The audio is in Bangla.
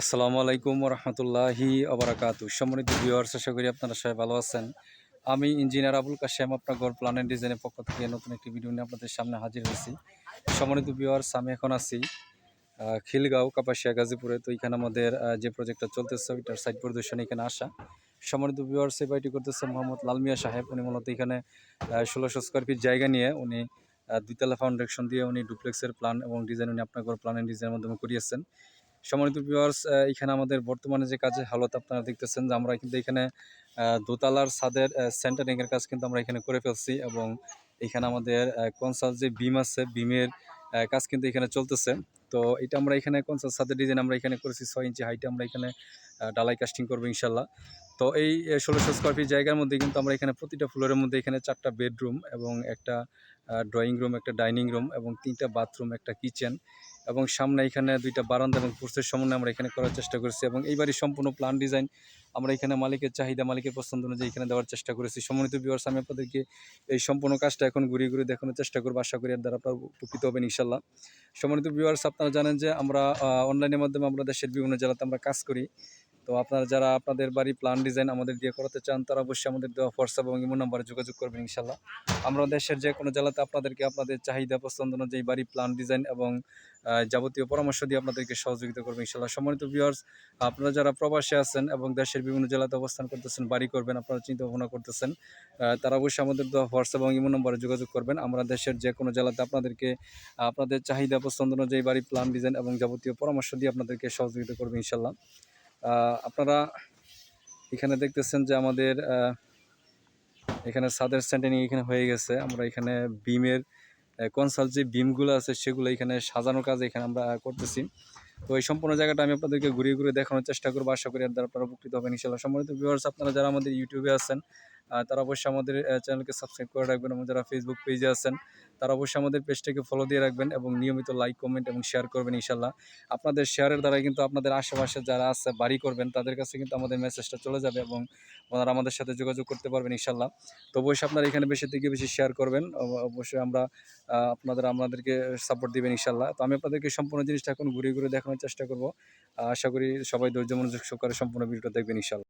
আসসালামু আলাইকুম রহমতুল্লাহি আবরাকাতু সম্মানিত ভিউয়ার্স আশা করি আপনারা সবাই ভালো আছেন। আমি ইঞ্জিনিয়ার আবুল কাশেম, আপনার ঘর প্ল্যান অ্যান্ড ডিজাইনের পক্ষ থেকে নতুন একটি ভিডিও নিয়ে আপনাদের সামনে হাজির হয়েছি। সম্মানিত ভিউয়ার্স আমি এখন আছি খিলগাঁও, কাপাসিয়া, গাজীপুরে। তো এখানে আমাদের যে প্রজেক্টটা চলতেছে, ওইটার সাইট পরিদর্শন এখানে আসা। সম্মানিত ভিউয়ার্স এই বাড়িটি করতেছে মোহাম্মদ লালমিয়া সাহেব। উনি মূলত এখানে ষোলোশো স্কোয়ার ফিট জায়গা নিয়ে উনি দুইতলা ফাউন্ডেশন দিয়ে উনি ডুপ্লেক্সের প্ল্যান এবং ডিজাইন উনি আপনার ঘর প্ল্যান অ্যান্ড ডিজাইনের মাধ্যমে করিয়েছেন। সম্মানিত ভিউয়ার্স এখানে আমাদের বর্তমানে যে কাজের হালত আপনারা দেখতেছেন যে আমরা কিন্তু এখানে দোতলার ছাদের সেন্টারিং এর কাজ কিন্তু আমরা এখানে করে ফেলছি এবং এখানে আমাদের কনসাল যে বিম আছে, বিমের কাজ কিন্তু এখানে চলতেছে। তো এটা আমরা এখানে কনসাল ছাদের ডিজাইন আমরা এখানে করেছি, ছয় ইঞ্চি হাইটে আমরা এখানে ডালাই কাস্টিং করব ইনশাল্লাহ তো এই ষোলোশো স্কোয়ার ফিট জায়গার মধ্যে কিন্তু আমরা এখানে প্রতিটা ফ্লোরের মধ্যে এখানে চারটা বেডরুম এবং একটা ড্রয়িং রুম একটা ডাইনিং রুম এবং তিনটা বাথরুম একটা কিচেন এবং সামনে এখানে দুইটা বারান্দা এবং পুরুষের সমন্বয় আমরা এখানে করার চেষ্টা করেছি এবং এই সম্পূর্ণ প্ল্যান ডিজাইন আমরা এখানে মালিকের চাহিদা, মালিকের পছন্দ অনুযায়ী এখানে দেওয়ার চেষ্টা করেছি। সম্মানিত বিভার্স আমি আপনাদেরকে এই সম্পূর্ণ কাজটা এখন ঘুরিয়ে ঘুরিয়ে দেখানোর চেষ্টা করব। আশা করি এর দ্বারা আপনারা উপকৃত হবেন ইনশাল্লাহ সম্মানিত বিভার্স আপনারা জানেন যে আমরা অনলাইনের মাধ্যমে আমরা দেশের বিভিন্ন জেলাতে আমরা কাজ করি। তো আপনারা যারা আপনাদের বাড়ি প্ল্যান ডিজাইন আমাদের দিয়ে করাতে চান, তারা অবশ্যই আমাদের দেওয়া হোয়াটসঅ্যাপ এবং ইমো নাম্বারে যোগাযোগ করবেন ইনশাল্লাহ আমরা দেশের যে কোনো জেলাতে আপনাদেরকে আপনাদের চাহিদা, পছন্দ অনুযায়ী বাড়ি প্ল্যান ডিজাইন এবং যাবতীয় পরামর্শ দিয়ে আপনাদেরকে সহযোগিতা করবেন ইনশাল্লাহ সম্মানিত ভিউয়ার্স আপনারা যারা প্রবাসে আছেন এবং দেশের বিভিন্ন জেলাতে অবস্থান করতেছেন, বাড়ি করবেন, আপনারা চিন্তা ভাবনা করতেছেন তারা অবশ্যই আমাদের দেওয়া হোয়াটসঅ্যাপ এবং ইমো নাম্বারে যোগাযোগ করবেন। আমরা দেশের যে কোনো জেলাতে আপনাদেরকে, আপনাদের চাহিদা, পছন্দ অনুযায়ী বাড়ি প্ল্যান ডিজাইন এবং যাবতীয় পরামর্শ দিয়ে আপনাদেরকে সহযোগিতা করবে ইনশাল্লাহ আপনারা এখানে দেখতেছেন যে আমাদের এখানে ছাদের সেন্টারিং এখানে হয়ে গেছে। আমরা এখানে বিমের কনসাল যে বিমগুলো আছে সেগুলো এখানে সাজানোর কাজ এখানে আমরা করতেছি। তো এই সম্পূর্ণ জায়গাটা আমি আপনাদেরকে ঘুরিয়ে ঘুরে দেখানোর চেষ্টা করব। আশা করি দ্বারা আপনারা উপকৃত হবেন ইনশাল্লাহ সম্মানিত ভিউয়ার্স আপনারা যারা আমাদের ইউটিউবে আছেন তারা অবশ্যই আমাদের চ্যানেলকে সাবস্ক্রাইব করে রাখবেন এবং যারা ফেসবুক পেজে আছেন তারা অবশ্যই আমাদের পেজটাকে ফলো দিয়ে রাখবেন এবং নিয়মিত লাইক কমেন্ট এবং শেয়ার করবেন ইনশাল্লাহ আপনাদের শেয়ারের দ্বারা কিন্তু আপনাদের আশেপাশে যারা আছে, বাড়ি করবেন, তাদের কাছে কিন্তু আমাদের মেসেজটা চলে যাবে এবং ওনারা আমাদের সাথে যোগাযোগ করতে পারবেন ইনশাল্লাহ তো অবশ্যই আপনারা এখানে বেশি থেকে বেশি শেয়ার করবেন অবশ্যই আমরা আপনাদের আপনাদেরকে সাপোর্ট দিবেন ইনশাল্লাহ তো আমি আপনাদেরকে সম্পূর্ণ জিনিসটা এখন ঘুরে ঘুরে দেখানোর চেষ্টা করব। আশা করি সবাই ধৈর্য মনোযোগ সহকারে সম্পূর্ণ ভিডিওটা দেখবেন ইনশাল্লাহ